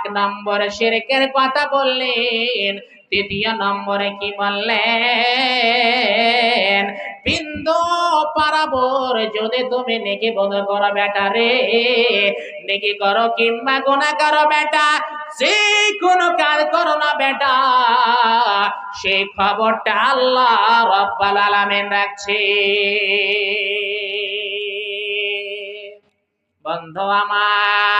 এক নম্বরে শিরকের কথা বললেন, তৃতীয় নম্বরে কি বললেন, বিন্দু পারাবর যদি তুমি নেকি বন্ধ করো বেটা রে, নেকি করো কিংবা গুণা করো বেটা যে কোনো কাজ করো না বেটা। সেই খবরটা আল্লাহ রব্বাল আলামিন রাখছে বন্ধু আমার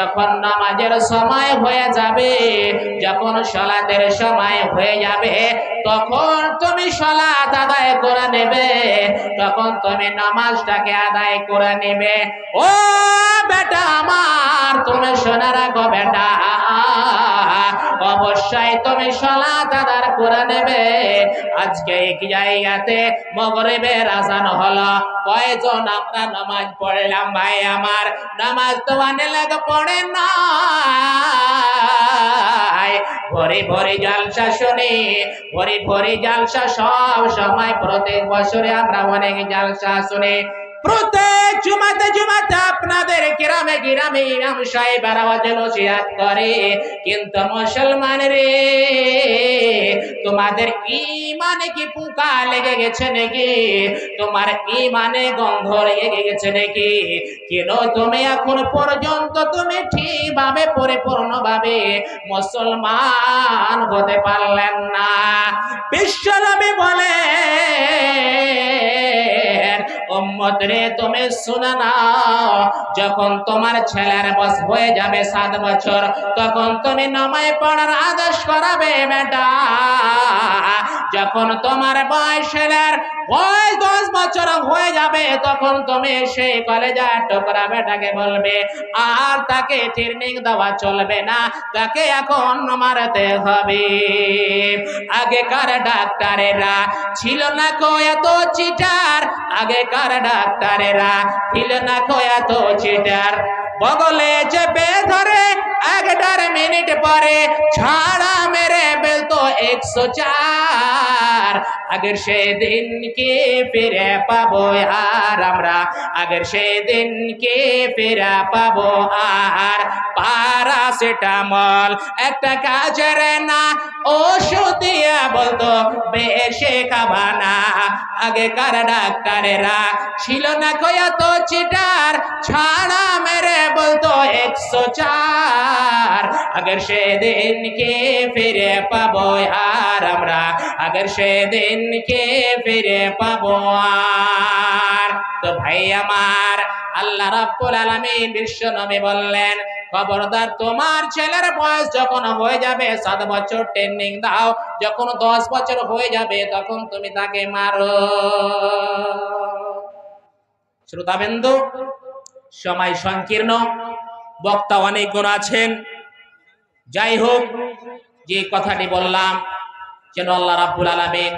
যখন নামাজের সময় হয়ে যাবে, যখন সলাতের সময় হয়ে যাবে, তখন তুমি সলাত আদায় করে নেবে, তখন তুমি নামাজটাকে আদায় করে নেবে। ও বেটা আমার, তুমি শোনা রাখো বেটা। অবশ্যই তুমি সলাত আদার করে নেবে। আজকে এক জায়গাতে মগরিবের আজান হলো। কয়জন আমরা নামাজ পড়লাম ভাই আমার? নামাজ তো অনেক লাগে পড়ে না ভরে ভরে জালসা শুনি, ভরে ভরে জালসা সব সময় প্রত্যেক বছরে আমরা অনেক জালসা শুনি। প্রত্যেক জুমাতে জুমাতে আপনাদের গ্রামে গ্রামে ইমাম সাহেব আওয়াজ করে। কিন্তু মুসলমান রে, তোমাদের ইমানে কি পোকা লেগে গেছে নাকি? তোমার ইমানে গন্ধ লেগে গেছে নাকি? কেন তুমি এখন পর্যন্ত তুমি ঠিকভাবে, পরিপূর্ণভাবে মুসলমান হতে পারলেন না? বিশ্বনবী বলে উম্মত রে তুমি শুনে না যখন তোমার ছেলের বস হয়ে যাবে সাত বছর, তখন তুমি নামায় পড়ার আদেশ করাবে বেটা যখন তোমার বয়সের বয়স দশ বছর হয়ে যাবে, তখন তুমি সেই কলেজা টোকরা বেটাকে বলবে, আর তাকে ট্রেনিং দেওয়া চলবে না, তাকে এখন মারতে হবে। আগেকার ডাক্তারেরা ছিল না কো এত চিটার আগেকার ডাক্তারেরা ছিল না কো এত চিটার বগলে চেপে ধরে একটার মিনিট পরে ছাড়া একশো চার। আগের সেদিনকে ফিরে পাবো আর আমরা। আগের সেদিনকে ফিরে পাবো আর। প্যারাসিটামল একটা কাজের না, ওষুধ দিয়া বলতো বেশে খাবা না আগেকার ডাক্তারেরা ছিল না কয়াত চিটার। ছাড়া মেরে বলতো, একশো চার। আগের সেদিনকে ফিরে পাবো আর আমরা। আগের সেদিনকে ফিরে পাবো আর। তো ভাই আমার আল্লাহ রাব্বুল আলামিন বিশ্ব নবী বললেন খবরদার, তোমার ছেলের বয়স যখন হয়ে যাবে, সাত বছর ট্রেনিং দাও। যখন দশ বছর হয়ে যাবে, তখন তুমি তাকে মারো। শ্রোতাবিন্দু, সময় সংকীর্ণ। বক্তা অনেক গুণ আছেন। যাই হোক, যে কথাটি বললাম, যেন আল্লাহ রাব্বুল আলামিন